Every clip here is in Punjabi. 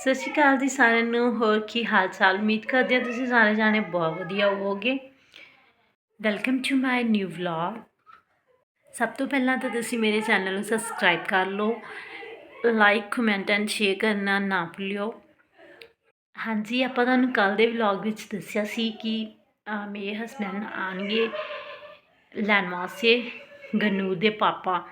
ਸਤਿ ਸ਼੍ਰੀ ਅਕਾਲ ਜੀ ਸਾਰਿਆਂ ਨੂੰ, ਹੋਰ ਕੀ ਹਾਲ ਚਾਲ ਉਮੀਦ ਕਰਦੇ ਹਾਂ ਤੁਸੀਂ ਸਾਰੇ ਜਾਣੇ ਬਹੁਤ ਵਧੀਆ ਹੋਵੋਗੇ। Welcome to my new vlog ਸਭ ਤੋਂ ਪਹਿਲਾਂ ਤਾਂ ਤੁਸੀਂ ਮੇਰੇ ਚੈਨਲ ਨੂੰ ਸਬਸਕ੍ਰਾਈਬ ਕਰ ਲਓ ਲਾਈਕ ਕਮੈਂਟ ਐਂਡ ਸ਼ੇਅਰ ਕਰਨਾ ਨਾ ਭੁੱਲਿਓ। ਹਾਂਜੀ, ਆਪਾਂ ਤੁਹਾਨੂੰ ਕੱਲ ਦੇ ਵਲੌਗ ਵਿੱਚ ਦੱਸਿਆ ਸੀ ਕਿ ਮੇਰੇ ਹਸਬੈਂਡ ਆਣਗੇ ਲੈਣ ਵਾਸਤੇ, ਗਨੂਰ ਦੇ ਪਾਪਾ।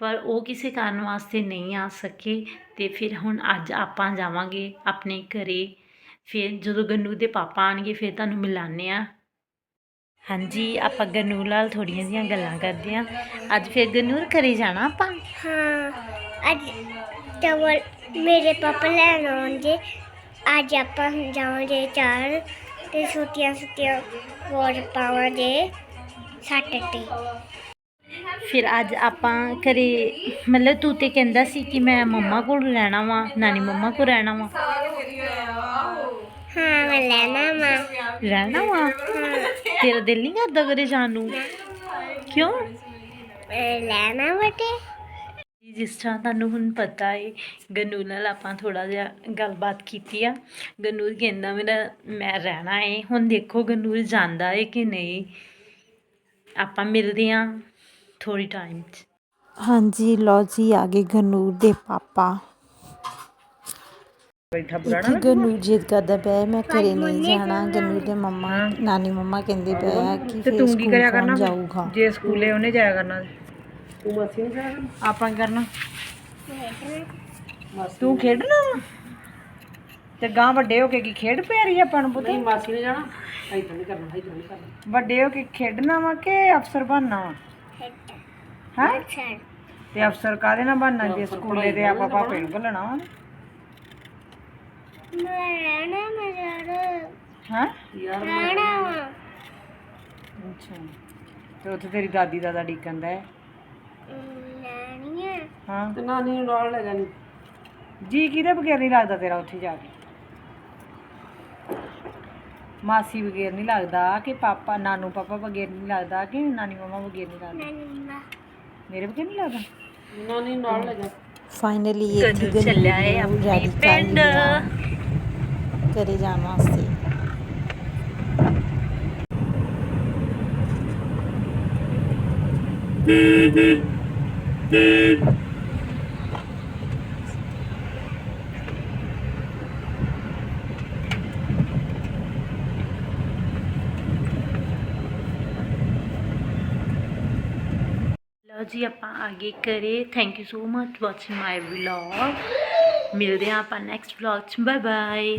ਪਰ ਉਹ ਕਿਸੇ ਕਾਰਨ ਵਾਸਤੇ ਨਹੀਂ ਆ ਸਕੇ ਅਤੇ ਫਿਰ ਹੁਣ ਅੱਜ ਆਪਾਂ ਜਾਵਾਂਗੇ ਆਪਣੇ ਘਰ। ਫਿਰ ਜਦੋਂ ਗੰਨੂ ਦੇ ਪਾਪਾ ਆਣਗੇ ਫਿਰ ਤੁਹਾਨੂੰ ਮਿਲਾਨੇ ਆ ਹਾਂਜੀ, ਆਪਾਂ ਗੰਨੂ ਨਾਲ ਥੋੜੀਆਂ ਜੀਆਂ ਗੱਲਾਂ ਕਰਦੇ ਆ ਅੱਜ ਫਿਰ ਗੰਨੂਰ ਘਰੇ ਜਾਣਾ ਆਪਾਂ? ਹਾਂ, ਅੱਜ ਚਾਵਲ ਮੇਰੇ ਪਾਪਾ ਲੈਣ ਆਉਣਗੇ। ਅੱਜ ਆਪਾਂ ਜਾਵਾਂਗੇ ਚਾਰ ਤੇ ਛੁੱਟੀਆਂ ਛੁੱਟੀਆਂ ਹੋਰ ਪਾਵਾਂਗੇ। ਸੱਟ ਤੇ। ਫਿਰ ਅੱਜ ਆਪਾਂ ਘਰੇ ਮਤਲਬ ਤੂੰ ਤੇ ਕਹਿੰਦਾ ਸੀ ਕਿ ਮੈਂ ਮੰਮਾ ਕੋਲ ਰਹਿਣਾ ਵਾ ਨਾਨੀ ਮੰਮਾ ਕੋਲ ਰਹਿਣਾ ਵਾ। ਹਾਂ ਮੈਂ ਲੈਣਾ ਮਾ ਰਹਿਣਾ ਵਾ? ਤੇਰਾ ਦਿਲ ਨਹੀਂ ਕਰਦਾ ਘਰੇ ਜਾਣ ਨੂੰ? ਕਿਉਂ? ਲੈਣਾ ਬਟੇ। ਜਿਸ ਤਰ੍ਹਾਂ ਤੁਹਾਨੂੰ ਹੁਣ ਪਤਾ ਹੈ ਗਨੂਰ ਨਾਲ ਆਪਾਂ ਥੋੜਾ ਜਿਹਾ ਗੱਲਬਾਤ ਕੀਤੀ ਆ। ਗਨੂਰ ਕਹਿੰਦਾ ਮੇਰਾ ਮੈਂ ਰਹਿਣਾ ਹੈ ਹੁਣ ਦੇਖੋ ਗਨੂਰ ਜਾਂਦਾ ਹੈ ਕਿ ਨਹੀਂ। ਆਪਾਂ ਮਿਲਦੇ ਹਾਂ ਥੋੜੀ ਟਾਈਮ 'ਚ। ਹਾਂਜੀ ਲਓ ਜੀ ਆ ਗਏ ਗਨੂਰ ਦੇ ਪਾਪਾ। ਇੱਥੇ ਗਨੂਰ ਜਿੱਦ ਕਰਦਾ ਪਿਆ ਮੈਂ ਘਰੇ ਨਹੀਂ ਜਾਣਾ। ਗਨੂਰ ਦੇ ਮੰਮਾ ਨਾਨੀ ਮੰਮਾ ਕਹਿੰਦੇ ਪਏ ਆ ਕਿ ਤੇ ਫਿਰ ਤੂੰ ਕੀ ਕਰਿਆ ਕਰਨਾ? ਜਾਊਗਾ? ਜੇ ਸਕੂਲੇ ਉਹਨੇ ਜਾਇਆ ਕਰਨਾ। ਤੂੰ ਮਾਸੀ ਨਹੀਂ ਜਾਇਆ ਕਰਨਾ? ਆਪਾਂ ਕੀ ਕਰਨਾ ਤੂੰ ਖੇਡਣਾ ਵਾ? ਤੇ ਗਾਂ ਵੱਡੇ ਹੋ ਕੇ ਕੀ ਖੇਡ ਪਿਆਰੀ ਆਪਾਂ ਨੂੰ ਪੁੱਤ? ਮਾਸੀ ਨੇ ਜਾਣਾ। ਇਦਾਂ ਨਹੀਂ ਕਰਨਾ ਇਦਾਂ ਨਹੀਂ ਕਰਨਾ। ਵੱਡੇ ਹੋ ਕੇ ਖੇਡਣਾ ਵਾ ਕਿ ਅਫਸਰ ਬਣਨਾ ਵਾ? ਹਾਂ? ਤੇ ਅਫਸਰ ਕਾਹਦੇ ਨਾਲ ਬਣਨਾ ਜੇ ਸਕੂਲੇ ਤੇ ਆਪਾਂ ਪਾਪੇ ਨੂੰ ਘੱਲਣਾ ਵਾ। ਮੈਂ ਰਹਿਣਾ ਮੈਂ ਯਾਰ। ਹਾਂ? ਰਹਿਣਾ ਵਾ। ਅੱਛਾ। ਤੇ ਉੱਥੇ ਤੇਰੀ ਦਾਦੀ ਦਾਦਾ ਡੀਕਨ ਦਾ ਹੈ? ਲੈਣੀ ਹੈ ਹਾਂ। ਤੇ ਨਾਨੀ ਨੂੰ ਨਾਲ ਲੈ ਜਾਣੀ। ਜੀ ਕਿਹਦੇ ਬਗੈਰ ਨਹੀਂ ਲੱਗਦਾ ਤੇਰਾ ਉੱਥੇ ਜਾ ਕੇ? ਮਾਸੀ ਬਗੈਰ ਨਹੀਂ ਲੱਗਦਾ ਕਿ ਪਾਪਾ ਨਾਨੂ ਪਾਪਾ ਬਗੈਰ ਨਹੀਂ ਲੱਗਦਾ ਕਿ ਨਾਨੀ ਮਮਾ ਬਗੈਰ ਨਹੀਂ ਲੱਗਦਾ? ਮੇਰੇ ਬਗੈਰ ਨਹੀਂ ਲੱਗਦਾ? ਨਾਨੀ ਨਾਲ ਲੈ ਜਾ। ਫਾਈਨਲੀ ਇੱਥੇ ਗਨੂਰ ਚੱਲਿਆ ਹੈ ਨੂੰ ਆਪਣੇ ਕਰ ਪਿੰਡ? ਘਰੇ ਜਾਣ ਵਾਸਤੇ। ਜੀ, ਆਪਾਂ ਆਗੇ ਕਰੇ। Thank you so much watching my vlog ਮਿਲਦੇ ਹਾਂ ਆਪਾਂ ਨੈਕਸਟ ਵਲੌਗ 'ਚ। Bye bye